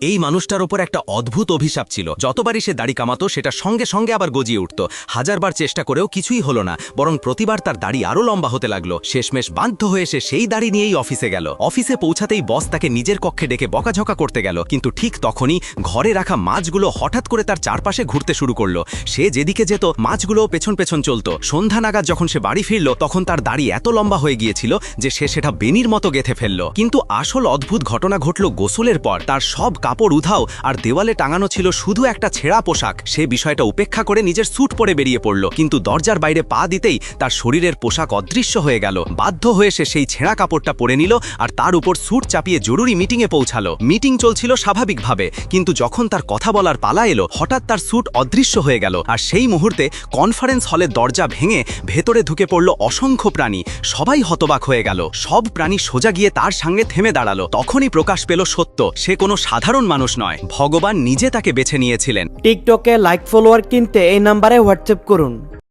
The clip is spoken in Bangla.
এই মানুষটার ওপর একটা অদ্ভুত অভিশাপ ছিল। যতবারই সে দাড়ি কামাতো, সেটা সঙ্গে সঙ্গে আবার গজিয়ে উঠত। হাজারবার চেষ্টা করেও কিছুই হলো না, বরং প্রতিবার তার দাড়ি আরও লম্বা হতে লাগল। শেষমেশ বাধ্য হয়ে সে সেই দাড়ি নিয়েই অফিসে গেল। অফিসে পৌঁছাতেই বস তাকে নিজের কক্ষে ডেকে বকাঝকা করতে গেল, কিন্তু ঠিক তখনই ঘরে রাখা মাছগুলো হঠাৎ করে তার চারপাশে ঘুরতে শুরু করল। সে যেদিকে যেত, মাছগুলোও পেছন পেছন চলত। সন্ধ্যা নাগাদ যখন সে বাড়ি ফিরল, তখন তার দাড়ি এত লম্বা হয়ে গিয়েছিল যে সে সেটা বেনির মতো গেথে ফেলল। কিন্তু আসল অদ্ভুত ঘটনা ঘটল গোসলের পর। তার সব কাপড় উধাও আর দেওয়ালে টাঙানো ছিল শুধু একটা ছেঁড়া পোশাক। সে বিষয়টা উপেক্ষা করে নিজের স্যুট পরে বেরিয়ে পড়ল। কিন্তু দরজার বাইরে পা দিতেই তার শরীরের পোশাক অদৃশ্য হয়ে গেল। বাধ্য হয়ে সে সেই ছেঁড়া কাপড়টা পরে নিল আর তার উপর স্যুট চাপিয়ে জরুরি মিটিংয়ে পৌঁছালো। মিটিং চলছিল স্বাভাবিকভাবে, কিন্তু যখন তার কথা বলার পালা এলো, হঠাৎ তার স্যুট অদৃশ্য হয়ে গেল। আর সেই মুহূর্তে কনফারেন্স হলের দরজা ভেঙে ভেতরে ঢুকে পড়ল অসংখ্য প্রাণী। সবাই হতবাক হয়ে গেল। সব প্রাণী সোজা গিয়ে তার সঙ্গে থেমে দাঁড়াল। তখনই প্রকাশ পেল সত্য। সে কোনো সাধারণ মানুষ নয়, ভগবান নিজে তাকে বেছে নিয়েছিলেন। টিকটকে লাইক ফলোয়ার কিনতে এই নাম্বারে হোয়াটসঅ্যাপ করুন।